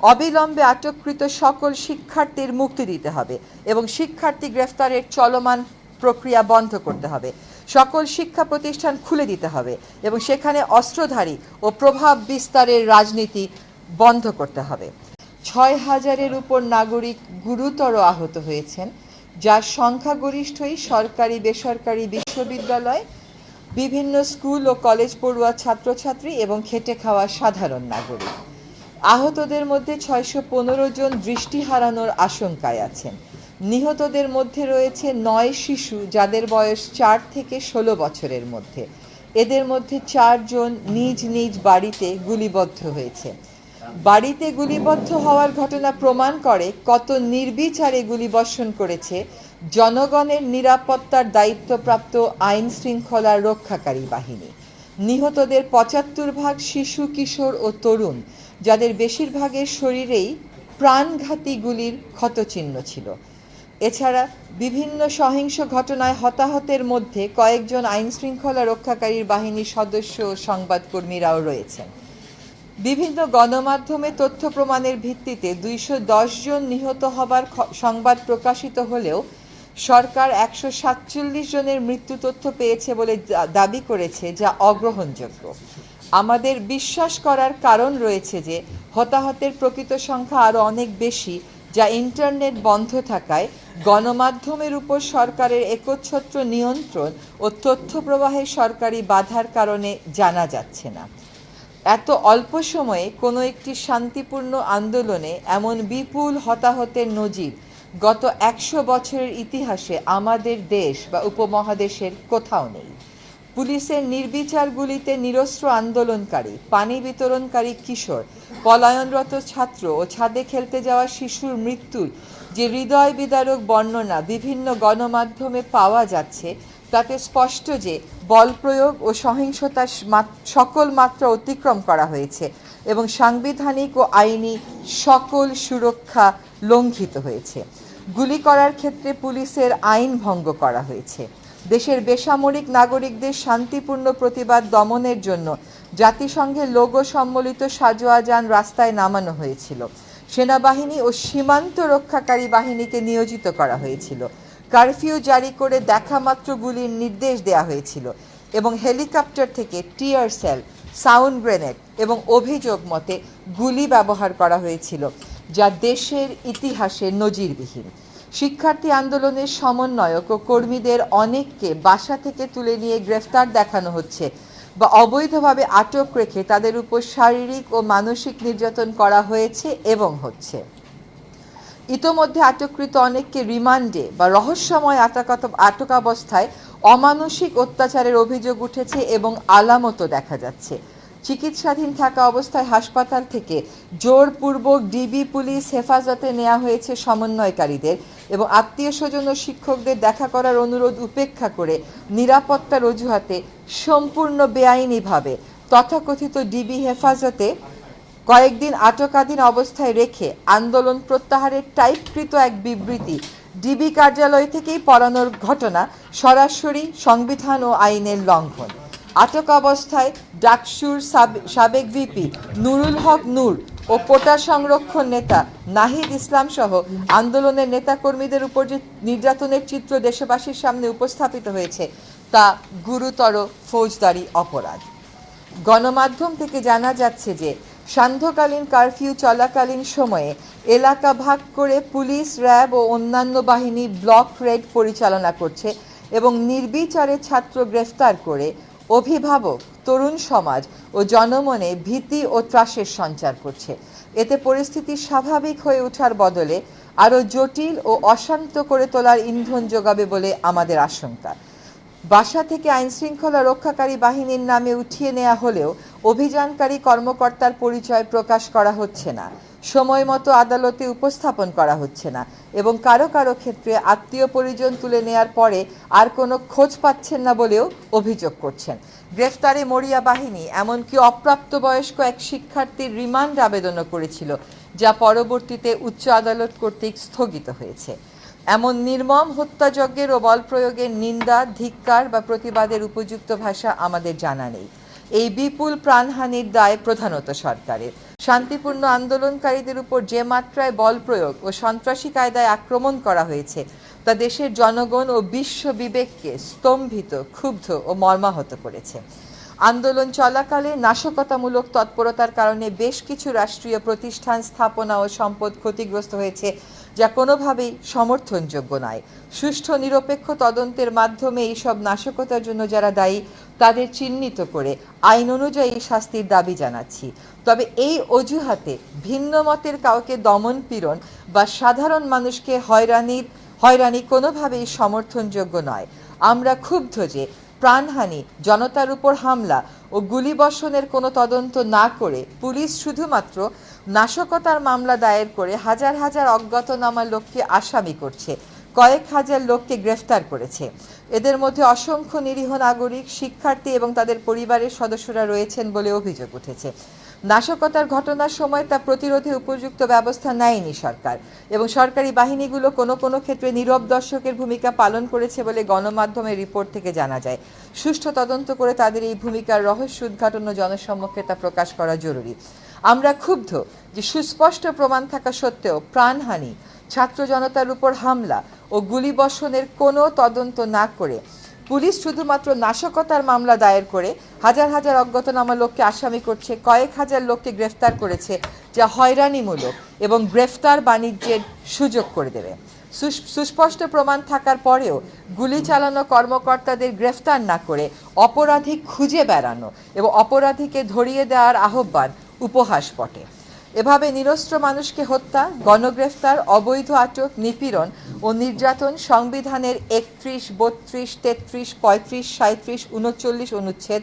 অবিলম্বে আটককৃত সকল শিক্ষার্থীর মুক্তি দিতে হবে এবং শিক্ষার্থী গ্রেফতারের চলমান প্রক্রিয়া বন্ধ করতে হবে। সকল শিক্ষা প্রতিষ্ঠান খুলে দিতে হবে এবং সেখানে অস্ত্রধারী ও প্রভাব বিস্তারের রাজনীতি বন্ধ করতে হবে। ছয় হাজারের উপর নাগরিক গুরুতর আহত হয়েছেন, যার সংখ্যাগরিষ্ঠই সরকারি, বেসরকারি বিশ্ববিদ্যালয়, বিভিন্ন স্কুল ও কলেজ পড়ুয়া ছাত্রছাত্রী এবং খেটে খাওয়া সাধারণ নাগরিক। আহতদের মধ্যে ছয়শো পনেরো জন দৃষ্টি হারানোর আশঙ্কায় আছেন। নিহতদের মধ্যে রয়েছে নয় শিশু, যাদের বয়স চার থেকে ষোলো বছরের মধ্যে। এদের মধ্যে চারজন নিজ নিজ বাড়িতে গুলিবদ্ধ হয়েছে। বাড়িতে গুলিবদ্ধ হওয়ার ঘটনা প্রমাণ করে কত নির্বিচারে গুলিবর্ষণ করেছে জনগণের নিরাপত্তার দায়িত্বপ্রাপ্ত আইন শৃঙ্খলা রক্ষাকারী বাহিনী। নিহতদের পঁচাত্তর ভাগ শিশু, কিশোর ও তরুণ। যাদের বেশিরভাগের শরীরেই প্রাণঘাতী গুলির ক্ষতচিহ্ন ছিল। এছাড়া বিভিন্ন সহিংস ঘটনায় হতাহতের মধ্যে কয়েকজন আইন শৃঙ্খলা রক্ষাকারী বাহিনীর সদস্য ও সংবাদকর্মীরাও রয়েছেন। বিভিন্ন গণমাধ্যমে তথ্য প্রমাণের ভিত্তিতে দুইশো জন নিহত হবার সংবাদ প্রকাশিত হলেও সরকার একশো সাতচল্লিশ জনের মৃত্যু তথ্য পেয়েছে বলে দাবি করেছে, যা অগ্রহণযোগ্য। আমাদের বিশ্বাস করার কারণ রয়েছে যে, হতাহতের প্রকৃত সংখ্যা আরও অনেক বেশি, যা ইন্টারনেট বন্ধ থাকায় গণমাধ্যমের উপর সরকারের একচ্ছত্র নিয়ন্ত্রণ ও তথ্য প্রবাহের সরকারি বাধার কারণে জানা যাচ্ছে না। এত অল্প সময়ে কোনো একটি শান্তিপূর্ণ আন্দোলনে এমন বিপুল হতাহতের নজির গত একশো বছরের ইতিহাসে আমাদের দেশ বা উপমহাদেশের কোথাও নেই। পুলিশের নির্বিচার গুলিতে নিরস্ত্র আন্দোলনকারী, পানি বিতরণকারী কিশোর, পলায়নরত ছাত্র ও ছাদে খেলতে যাওয়া শিশুর মৃত্যুর যে হৃদয় বিদারক বর্ণনা বিভিন্ন গণমাধ্যমে পাওয়া যাচ্ছে, তাতে স্পষ্ট যে বল প্রয়োগ ও সহিংসতার সকল মাত্রা অতিক্রম করা হয়েছে এবং সাংবিধানিক ও আইনি সকল সুরক্ষা লঙ্ঘিত হয়েছে। গুলি করার ক্ষেত্রে পুলিশের আইন ভঙ্গ করা হয়েছে। দেশের বেসামরিক নাগরিকদের শান্তিপূর্ণ প্রতিবাদ দমনের জন্য জাতিসংঘের লোগো সম্বলিত সাজোয়া যান রাস্তায় নামানো হয়েছিল। সেনাবাহিনী ও সীমান্ত রক্ষাকারী বাহিনীকে নিয়োজিত করা হয়েছিল। কারফিউ জারি করে দেখামাত্র গুলির নির্দেশ দেওয়া হয়েছিল এবং হেলিকপ্টার থেকে টিয়ার সেল, সাউন্ড গ্রেনেড এবং অভিযোগ মতে গুলি ব্যবহার করা হয়েছিল, যা দেশের ইতিহাসে নজিরবিহীন। শিক্ষার্থী আন্দোলনের সমন্বয়ক ও কর্মীদের অনেককে বাসা থেকে তুলে নিয়ে গ্রেফতার দেখানো হচ্ছে বা অবৈধভাবে আটক রেখে তাদের উপর শারীরিক ও মানসিক নির্যাতন করা হয়েছে এবং হচ্ছে। ইতোমধ্যে আটককৃত অনেককে রিমান্ডে বা রহস্যময় আটকাত আটক অবস্থায় অমানসিক অত্যাচারের অভিযোগ উঠেছে এবং আলামতও দেখা যাচ্ছে। চিকিৎসাধীন থাকা অবস্থায় হাসপাতাল থেকে জোরপূর্বক ডিবি পুলিশ হেফাজতে নেওয়া হয়েছে সমন্বয়কারীদের। এবং আত্মীয় স্বজন ও শিক্ষকদের দেখা করার অনুরোধ উপেক্ষা করে নিরাপত্তার অজুহাতে সম্পূর্ণ বেআইনিভাবে তথাকথিত ডিবি হেফাজতে কয়েকদিন আটকাধীন অবস্থায় রেখে আন্দোলন প্রত্যাহারের টাইপকৃত এক বিবৃতি ডিবি কার্যালয় থেকেই পড়ানোর ঘটনা সরাসরি সংবিধান ও আইনের লঙ্ঘন। আটক অবস্থায় ডাকসুর সাব- সাবেক ভিপি নুরুল হক নূর ও কোটা সংরক্ষণ নেতা নাহিদ ইসলাম সহ আন্দোলনের নেতাকর্মীদের উপর যে নির্যাতনের চিত্র দেশবাসীর সামনে উপস্থাপিত হয়েছে, তা গুরুতর ফৌজদারি অপরাধ। গণমাধ্যম থেকে জানা যাচ্ছে যে, সান্ধ্যকালীন কারফিউ চলাকালীন সময়ে এলাকা ভাগ করে পুলিশ, র্যাব ও অন্যান্য বাহিনী ব্লক রেড পরিচালনা করছে এবং নির্বিচারে ছাত্র গ্রেফতার করে অভিভাবক, তরুণ সমাজ ও জনমনে ভীতি ও ত্রাসের সঞ্চার করছে। এতে পরিস্থিতি স্বাভাবিক হয়ে ওঠার বদলে আরও জটিল ও অশান্ত করে তোলার ইন্ধন যোগাবে বলে আমাদের আশঙ্কা। বাসা থেকে আইনশৃঙ্খলা রক্ষাকারী বাহিনীর নামে উঠিয়ে নেওয়া হলেও অভিযানকারী কর্মকর্তার পরিচয় প্রকাশ করা হচ্ছে না। সময় মতো আদালতে উপস্থাপন করা হচ্ছে না এবং কারও কারও ক্ষেত্রে আত্মীয় পরিজন তুলে নেয়ার পরে আর কোনো খোঁজ পাচ্ছেন না বলেও অভিযোগ করছেন। গ্রেফতারে মরিয়া বাহিনী, এমনকি অপ্রাপ্তবয়স্ক এক শিক্ষার্থীর রিমান্ড আবেদনও করেছিল, যা পরবর্তীতে উচ্চ আদালত কর্তৃক স্থগিত হয়েছে। এমন নির্মম হত্যাযজ্ঞের ও বল প্রয়োগের নিন্দা, ধিক্কার বা প্রতিবাদের উপযুক্ত ভাষা আমাদের জানা নেই। এই বিপুল প্রাণহানির দায় প্রধানত সরকারের। শান্তিপূর্ণ আন্দোলনকারীদের উপর যে মাত্রায় বল প্রয়োগ ও সন্ত্রাসী কায়দায় আক্রমণ করা হয়েছে, তা দেশের জনগণ ও বিশ্ব বিবেককে স্তম্ভিত, ক্ষুব্ধ ও মর্মাহত করেছে। আন্দোলন চলাকালে নাশকতামূলক তৎপরতার কারণে বেশ কিছু রাষ্ট্রীয় প্রতিষ্ঠান, স্থাপনা ও সম্পদ ক্ষতিগ্রস্ত হয়েছে যা কোনোভাবেই সমর্থনযোগ্য নয়। সুষ্ঠু, নিরপেক্ষ তদন্তের মাধ্যমে এইসব নাশকতার জন্য যারা দায়ী, তাদের চিহ্নিত করে আইন অনুযায়ী শাস্তির দাবি জানাচ্ছি। তবে এই অজুহাতে ভিন্ন মতের কাউকে দমন পীড়ন বা সাধারণ মানুষকে হয়রানির হয়রানি কোনোভাবেই সমর্থনযোগ্য নয়। আমরা ক্ষুব্ধ যে প্রাণহানি, জনতার উপর হামলা ও গুলিবর্ষণের কোনো তদন্ত না করে পুলিশ শুধুমাত্র নাশকতার মামলা দায়ের করে হাজার হাজার অজ্ঞাতনামা লোককে আসামি করছে। কয়েক হাজার লোককে গ্রেফতার করেছে। এদের মধ্যে অসংখ্য নিরীহ নাগরিক, শিক্ষার্থী এবং তাদের পরিবারের সদস্যরা রয়েছেন বলে অভিযোগ উঠেছে। নাশকতার ঘটনার সময় তা প্রতিরোধে উপযুক্ত ব্যবস্থা নেয়নি সরকার এবং সরকারি বাহিনীগুলো কোনো কোনো ক্ষেত্রে নীরব দর্শকের ভূমিকা পালন করেছে বলে গণমাধ্যমের রিপোর্ট থেকে জানা যায়। সুষ্ঠু তদন্ত করে তাদের এই ভূমিকার রহস্য উদ্ঘাটন ও জনসম্মুখে তা প্রকাশ করা জরুরি। আমরা ক্ষুব্ধ যে সুস্পষ্ট প্রমাণ থাকা সত্ত্বেও প্রাণহানি, ছাত্র জনতার উপর হামলা ও গুলিবর্ষণের কোনো তদন্ত না করে পুলিশ শুধুমাত্র নাশকতার মামলা দায়ের করে হাজার হাজার অজ্ঞাতনামা লোককে আসামি করছে, কয়েক হাজার লোককে গ্রেফতার করেছে, যা হয়রানিমূলক এবং গ্রেফতার বাণিজ্যের সুযোগ করে দেবে। সুস- সুস্পষ্ট প্রমাণ থাকার পরেও গুলি চালানো কর্মকর্তাদের গ্রেফতার না করে অপরাধী খুঁজে বেড়ানো এবং অপরাধীকে ধরিয়ে দেওয়ার আহ্বান উপহাস বটে। এভাবে নিরস্ত্র মানুষকে হত্যা, গণগ্রেফতার, অবৈধ আটক, নিপীড়ন ও নির্যাতন সংবিধানের একত্রিশ, বত্রিশ, তেত্রিশ, পঁয়ত্রিশ সাঁত্রিশ উনচল্লিশ অনুচ্ছেদ,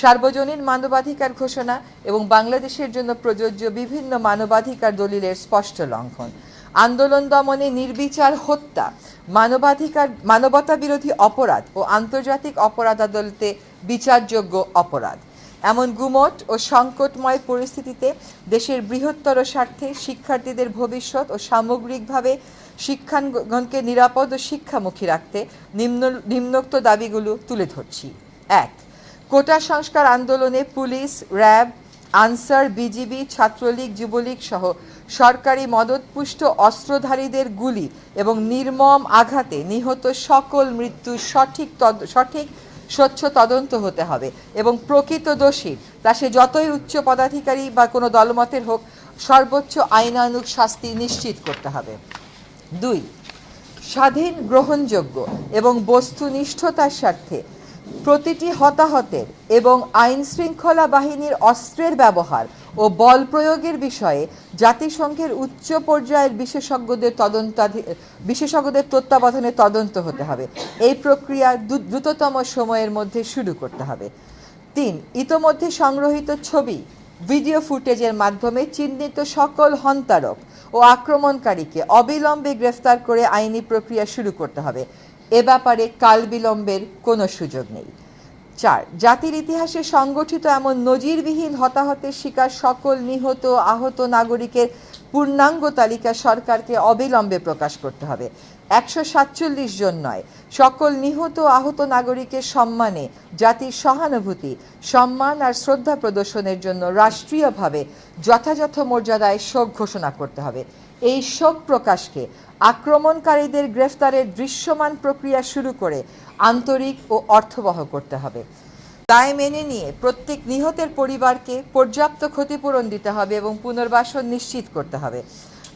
সার্বজনীন মানবাধিকার ঘোষণা এবং বাংলাদেশের জন্য প্রযোজ্য বিভিন্ন মানবাধিকার দলিলের স্পষ্ট লঙ্ঘন। আন্দোলন দমনে নির্বিচার হত্যা, মানবাধিকার মানবতা বিরোধী অপরাধ ও আন্তর্জাতিক অপরাধ আদালতে বিচারযোগ্য অপরাধ। এমন গুমট ও সংকটময় পরিস্থিতিতে দেশের বৃহত্তর স্বার্থে শিক্ষার্থীদের ভবিষ্যৎ ও সামগ্রিকভাবে শিক্ষাঙ্গনকে নিরাপদ ও শিক্ষামুখী রাখতে নিম্ন, নিম্নোক্ত দাবিগুলো তুলে ধরছি। এক, কোটা সংস্কার আন্দোলনে police, RAB, Ansar, BGB, Chhatra League, Jubo League সহ সরকারি মদতপুষ্ট অস্ত্রধারীদের গুলি এবং নির্মম আঘাতে নিহত সকল মৃত্যুর সঠিক সঠিক স্বচ্ছ তদন্ত হতে হবে এবং প্রকৃত দোষী, তা সে যতই উচ্চ পদাধিকারী বা কোনো দলমতের হোক, সর্বোচ্চ আইনানুক শাস্তি নিশ্চিত করতে হবে। দুই, স্বাধীন গ্রহণযোগ্য এবং বস্তুনিষ্ঠতার স্বার্থে প্রতিটি হতাহতের এবং আইন শৃঙ্খলা বাহিনীর অস্ত্রের ব্যবহার ও বল প্রয়োগের বিষয়ে জাতিসংঘের উচ্চ পর্যায়ের বিশেষজ্ঞদের তদন্তাধী, বিশেষজ্ঞদের তত্ত্বাবধানে তদন্ত হতে হবে। এই প্রক্রিয়া দ্রুততম সময়ের মধ্যে শুরু করতে হবে। তিন, ইতোমধ্যে সংগ্রহীত ছবি, ভিডিও ফুটেজের মাধ্যমে চিহ্নিত সকল হন্তারক ও আক্রমণকারীকে অবিলম্বে গ্রেফতার করে আইনি প্রক্রিয়া শুরু করতে হবে। এ ব্যাপারে কাল বিলম্বের কোনো সুযোগ নেই। চার, জাতির ইতিহাসে সংগঠিত এমন নজিরবিহীন হতাহতের শিকার সকল নিহত আহত নাগরিকের পূর্ণাঙ্গ তালিকা সরকারকে অবিলম্বে প্রকাশ করতে হবে। একশো সাতচল্লিশ জন নয়, সকল নিহত আহত নাগরিকের সম্মানে জাতির সহানুভূতি, সম্মান আর শ্রদ্ধা প্রদর্শনের জন্য রাষ্ট্রীয়ভাবে যথাযথ মর্যাদায় শোক ঘোষণা করতে হবে। এই শোক প্রকাশকে আক্রমণকারীদের গ্রেফতারের দৃশ্যমান প্রক্রিয়া শুরু করে আন্তরিক ও অর্থবহ করতে হবে। দায় মেনে নিয়ে প্রত্যেক নিহতের পরিবারকে পর্যাপ্ত ক্ষতিপূরণ দিতে হবে এবং পুনর্বাসন নিশ্চিত করতে হবে।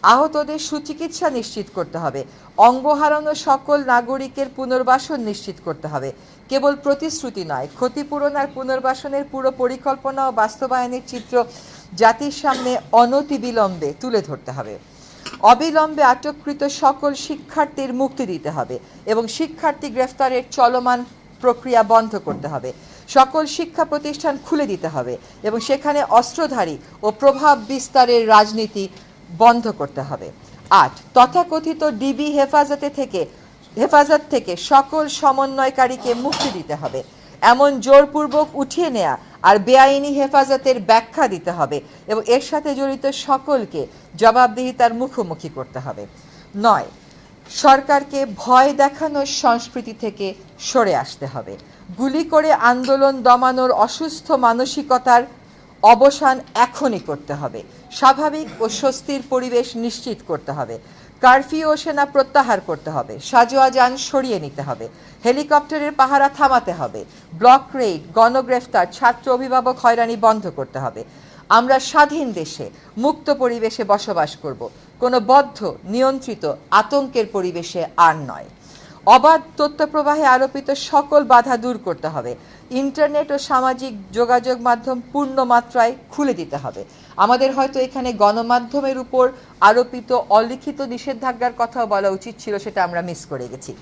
আহতদের সুচিকিৎসা নিশ্চিত করতে হবে। অঙ্গ হারানো সকল নাগরিকের পুনর্বাসন নিশ্চিত করতে হবে। কেবল প্রতিশ্রুতি নয়, ক্ষতিপূরণ আর পুনর্বাসনের পুরো পরিকল্পনা ও বাস্তবায়নের চিত্র জাতির সামনে অনতিবিলম্বে তুলে ধরতে হবে। অবিলম্বে আটককৃত সকল শিক্ষার্থীর মুক্তি দিতে হবে এবং শিক্ষার্থী গ্রেফতারের চলমান প্রক্রিয়া বন্ধ করতে হবে। সকল শিক্ষা প্রতিষ্ঠান খুলে দিতে হবে এবং সেখানে অস্ত্রধারী ও প্রভাব বিস্তারের রাজনীতি বন্ধ করতে হবে। আট, তথাকথিত ডিবি হেফাজতে থেকে, হেফাজত থেকে সকল সমন্বয়কারীকে মুক্তি দিতে হবে। এমন জোরপূর্বক উঠিয়ে নেয়া আর বেআইনি হেফাজতের ব্যাখ্যা দিতে হবে এবং এর সাথে জড়িত সকলকে জবাবদিহিতার মুখোমুখি করতে হবে। নয়, সরকারকে ভয় দেখানোর সংস্কৃতি থেকে সরে আসতে হবে। গুলি করে আন্দোলন দমানোর অসুস্থ মানসিকতার অবসান এখনই করতে হবে। স্বাভাবিক ও স্বস্তির পরিবেশ নিশ্চিত করতে হবে। কারফিউ ও সেনা প্রত্যাহার করতে হবে। সাজোয়া যান সরিয়ে নিতে হবে। হেলিকপ্টারের পাহারা থামাতে হবে। ব্লক রেড গণগ্রেফতার, ছাত্র অভিভাবক হয়রানি বন্ধ করতে হবে। আমরা স্বাধীন দেশে মুক্ত পরিবেশে বসবাস করব। কোনো বদ্ধ, নিয়ন্ত্রিত, আতঙ্কের পরিবেশে আর নয়। অবাধ তথ্য প্রবাহে আরোপিত সকল বাধা দূর করতে হবে। ইন্টারনেট ও সামাজিক যোগাযোগ মাধ্যম পূর্ণ মাত্রায় খুলে দিতে হবে। আমাদের হয়তো এখানে গণমাধ্যমের উপর আরোপিত অলিখিত নিষেধাজ্ঞার কথাও বলা উচিত ছিল সেটা আমরা মিস করে গেছি।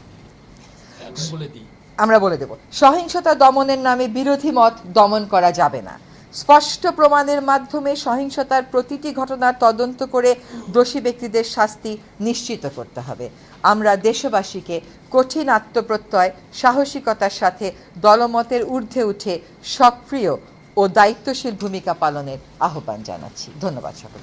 আমরা বলে দেব। সহিংসতা দমনের নামে বিরোধী মত দমন করা যাবে না। স্পষ্ট প্রমাণের মাধ্যমে সহিংসতার প্রতিটি ঘটনার তদন্ত করে দোষী ব্যক্তিদের শাস্তি নিশ্চিত করতে হবে। আমরা দেশবাসীকে কঠিন আত্মপ্রত্যয় সাহসিকতার সাথে দলমতের ঊর্ধ্বে উঠে সক্রিয় ও দায়িত্বশীল ভূমিকা পালনের আহ্বান জানাচ্ছি। ধন্যবাদ সকল